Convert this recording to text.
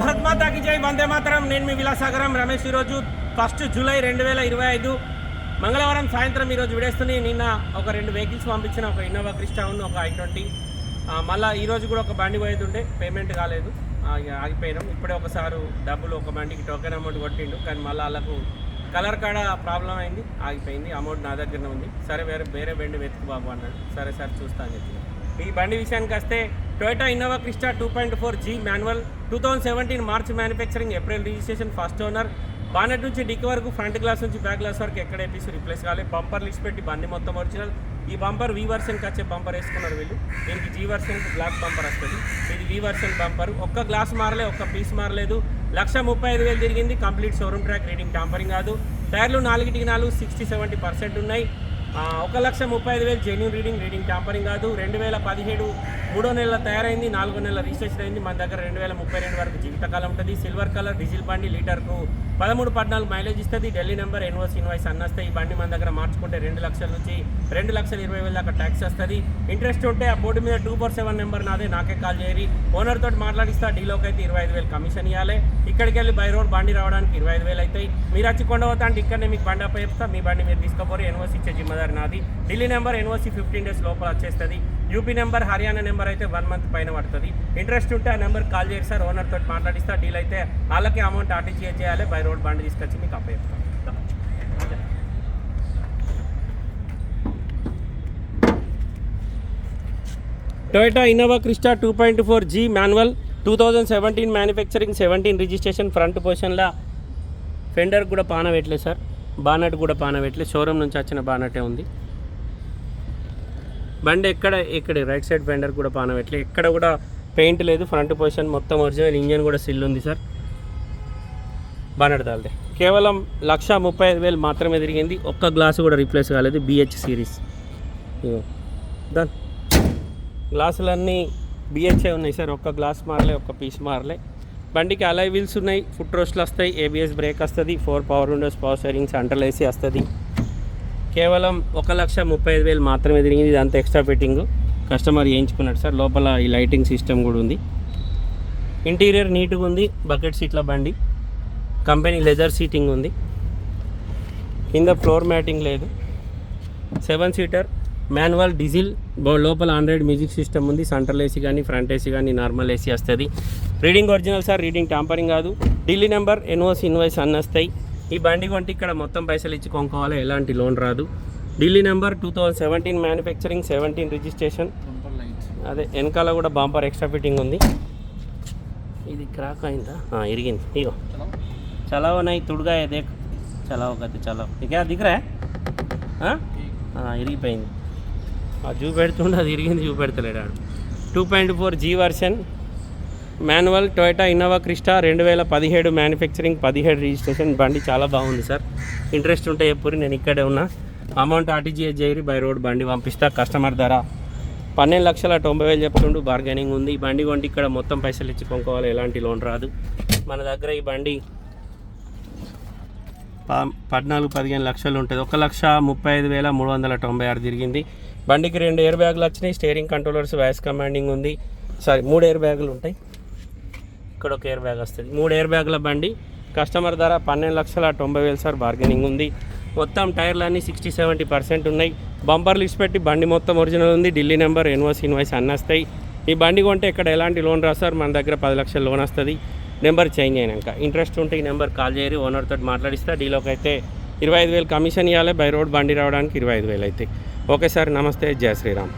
భరత్మాతాకి జై. వందే మాతరం. నేను మీ విలాసాగరం రమేష్ ఈరోజు ఫస్ట్ జూలై రెండు వేల ఇరవై ఐదు మంగళవారం సాయంత్రం ఈరోజు విడేస్తుంది. నిన్న ఒక రెండు వెహికల్స్ పంపించిన ఒక ఇన్నోవా క్రిస్టా ఉంది ఒక ఐ ట్వంటీ. మళ్ళీ ఈరోజు కూడా ఒక బండి పోయేది ఉండే పేమెంట్ కాలేదు. ఆగిపోయినాం. ఇప్పుడే ఒకసారి డబ్బులు ఒక బండికి టోకెన్ అమౌంట్ కొట్టిండు. కానీ మళ్ళీ వాళ్ళకు కలర్ కాడ ప్రాబ్లం అయింది. ఆగిపోయింది. అమౌంట్ నా దగ్గరనే ఉంది. సరే వేరే వేరే బండి వెతుకు బాబు అన్నాడు. సరే సరే చూస్తా అని చెప్పి ఈ బండి విషయానికి వస్తే Toyota Innova Crysta two point four G manual two thousand seventeen March manufacturing April registration first owner. Bonnet నుంచి డిక్కి వరకు ఫ్రంట్ గ్లాస్ నుంచి బ్యాక్ గ్లాస్ వరకు ఎక్కడ ఏపీసీ రిప్లేస్ కావాలి బంపర్ లిస్ట్ పెట్టి బండి మొత్తం ఒరిజినల్. ఈ బంపర్ వి వర్షన్కి వచ్చే బంపర్ వేసుకున్నారు వీళ్ళు. దీనికి జీ వర్షన్కి బ్లాక్ బంపర్ వస్తుంది. ఇది వి వర్షన్ బంపర్. ఒక్క గ్లాస్ మారలే ఒక్క పీస్ మారలేదు. లక్ష ముప్పై ఐదు వేలు తిరిగింది. Complete showroom track reading tampering కాదు. టైర్లు నాలుగిటికి నాలుగు సిక్స్టీ సెవెంటీ పర్సెంట్ ఉన్నాయి. ఒక లక్ష ముప్పై ఐదు వేలు జెన్యున్ రీడింగ్ రీడింగ్ ట్యాంపరింగ్ కాదు. రెండు వేల పదిహేడు మూడో నెలల తయారైంది నాలుగో నెలల రిజిస్ట్రేషన్ అయింది మన దగ్గర రెండు వేల ముప్పై రెండు వరకు జీవితకాలం ఉంటుంది. సిల్వర్ కలర్ డీజిల్ బండి లీటర్కు పదమూడు పద్నాలుగు మైలేజ్ ఇస్తుంది. Delhi number N O C invoice అన్నస్తే ఈ బండి మన దగ్గర మార్చుకుంటే రెండు లక్షల నుంచి రెండు లక్షల ఇరవై వేల దాకా ట్యాక్స్ వస్తుంది. ఇంట్రెస్ట్ ఉంటే ఆ బోర్డు మీద టూ ఫోర్ సెవెన్ నెంబర్ నాదే. నాకే కాల్ చేయరి. ఓనర్ తోటి మాట్లాడిస్తా. డీలోకి అయితే ఇరవై ఐదు వేలు కమిషన్ ఇవ్వాలి ఇక్కడికి వెళ్ళి బై రోడ్ బండి రావడానికి ఇరవై ఐదు వేలు అవుతాయి. మీరు వచ్చి కొండవతా అంటే ఇక్కడనే మీకు బండి అప్ప చెప్తా మీ బండి మీరు తీసుకోపోరు ఎన్వోస్ ఇచ్చే జిమ్మదారి నాది. Delhi number N O C fifteen days లోపల వచ్చేస్తుంది. యూపీ నెంబర్ హర్యానా నెంబర్ అయితే వన్ మంత్ పైన పడుతుంది. ఇంట్రెస్ట్ ఉంటే ఆ నెంబర్ కాల్ చేసి సార్. ఓనర్ తోటి మాట్లాడిస్తా. డీల్ అయితే వాళ్ళకి అమౌంట్ ఆర్టీజీఎస్ చేయాలి. బై రోడ్ బాండ్ తీసుకొచ్చి మీకు అప్ప Toyota Innova Crysta two point four G manual two thousand seventeen manufacturing seventeen registration front పొజిషన్లో ఫెండర్ కూడా పాన పెట్టలేదు సార్. బానట్ కూడా పాన షోరూమ్ నుంచి వచ్చిన బానటే ఉంది. బండి ఎక్కడ ఇక్కడ రైట్ సైడ్ ఫెండర్ కూడా పాన పెట్టలేదు ఎక్కడ కూడా పెయింట్ లేదు ఫ్రంట్ పొజిషన్ మొత్తం ఒరిజినల్ ఇంజన్ కూడా సిల్ ఉంది సార్. బానట్ దాల్దే కేవలం లక్ష ముప్పై ఐదు వేలు మాత్రమే తిరిగింది. ఒక్క గ్లాసు కూడా రీప్లేస్ కాలేదు బిహెచ్ సిరీస్. దాన్ గ్లాసులన్నీ బిహెచ్ఏ ఉన్నాయి సార్. ఒక్క గ్లాస్ మారలే ఒక్క పీస్ మారలే. బండికి అలై వీల్స్ ఉన్నాయి ఫుట్ రోస్ట్లు వస్తాయి ఏబిఎస్ బ్రేక్ వస్తుంది four power windows power steering central AC వస్తుంది. కేవలం ఒక లక్ష ముప్పై ఐదు వేలు మాత్రమే తిరిగింది ఇదంతా ఎక్స్ట్రా ఫిట్టింగ్ కస్టమర్ చేయించుకున్నాడు సార్ లోపల ఈ లైటింగ్ సిస్టమ్ కూడా ఉంది. ఇంటీరియర్ నీట్గా ఉంది బకెట్ సీట్ల బండి. కంపెనీ లెదర్ సీటింగ్ ఉంది. కింద ఫ్లోర్ మ్యాటింగ్ లేదు. సెవెన్ సీటర్ మాన్యువల్ డీజిల్ లోపల ఆండ్రాయిడ్ మ్యూజిక్ సిస్టమ్ ఉంది. సెంట్రల్ ఏసీ కానీ ఫ్రంట్ ఏసీ కానీ నార్మల్ ఏసీ వస్తుంది. Reading original sir reading tampering కాదు. ఢిల్లీ నెంబర్ ఎన్ఓస్ ఇన్వాయిస్ అన్నీ వస్తాయి. ఈ బండి కొంటే ఇక్కడ మొత్తం పైసలు ఇచ్చి కొనుక్కోవాలి. ఎలాంటి లోన్ రాదు. Delhi number two thousand seventeen manufacturing seventeen registration అదే వెనకాల కూడా బాంపర్ ఎక్స్ట్రా ఫిట్టింగ్ ఉంది. ఇది క్రాక్ అయిందా? ఇరిగింది. ఇగో. చలావ నై తుడుగా దేక్ చలావ కత్తి చలావ. ఇక దిగరా? ఇరిగిపోయింది. చూపెడుతుండే అది ఇరిగింది చూపెడతలేడు? Two point four G version manual Toyota Innova Crysta రెండు వేల పదిహేడు మ్యానుఫ్యాక్చరింగ్ పదిహేడు రిజిస్ట్రేషన్ బండి చాలా బాగుంది సార్ ఇంట్రెస్ట్ ఉంటే ఎప్పుడు నేను ఇక్కడే ఉన్నా. అమౌంట్ ఆర్టీజీఎస్ చేయరి బై రోడ్ బండి పంపిస్తా కస్టమర్ ధర. పన్నెండు లక్షల తొంభై వేలు చెప్తుండు బార్గెనింగ్ ఉంది. ఈ బండి కొంటే ఇక్కడ మొత్తం పైసలు ఇచ్చి కొనుక్కోవాలి ఎలాంటి లోన్ రాదు. మన దగ్గర ఈ బండి పద్నాలుగు పదిహేను లక్షలు ఉంటుంది. ఒక లక్ష ముప్పై ఐదు వేల మూడు వందల తొంభై ఆరు తిరిగింది. బండికి రెండు ఎయిర్ బ్యాగులు వచ్చినాయి. స్టీరింగ్ కంట్రోలర్స్ వాయిస్ కమాండింగ్ ఉంది. సారీ మూడు ఎయిర్ బ్యాగులు ఉంటాయి. ఇక్కడ ఒక ఎయిర్ బ్యాగ్ వస్తుంది. మూడు ఎయిర్ బ్యాగుల బండి. కస్టమర్ ధర పన్నెండు లక్షల తొంభై వేలు సార్ బార్గెనింగ్ ఉంది. మొత్తం టైర్లు అన్నీ సిక్స్టీ సెవెంటీ పర్సెంట్ ఉన్నాయి. బంపర్ లిస్ట్ పెట్టి బండి మొత్తం ఒరిజినల్ ఉంది. ఢిల్లీ నెంబర్ ఎన్వాస్ ఇన్వాయిస్ అన్నీ వస్తాయి. ఈ బండి కొంటే ఇక్కడ ఎలాంటి లోన్ రాస్తారు మన దగ్గర పది లక్షల లోన్ వస్తుంది. నెంబర్ చేంజ్ అయినాక. ఇంట్రెస్ట్ ఉంటే ఈ నెంబర్ కాల్ చేయరు ఓనర్ తోటి మాట్లాడిస్తా డీలోకి అయితే ఇరవై ఐదు వేలు కమిషన్ ఇవ్వాలి బై రోడ్ బండి రావడానికి ఇరవై ఐదు వేలు అయితే. ఓకే సార్ నమస్తే జయ శ్రీరామ్.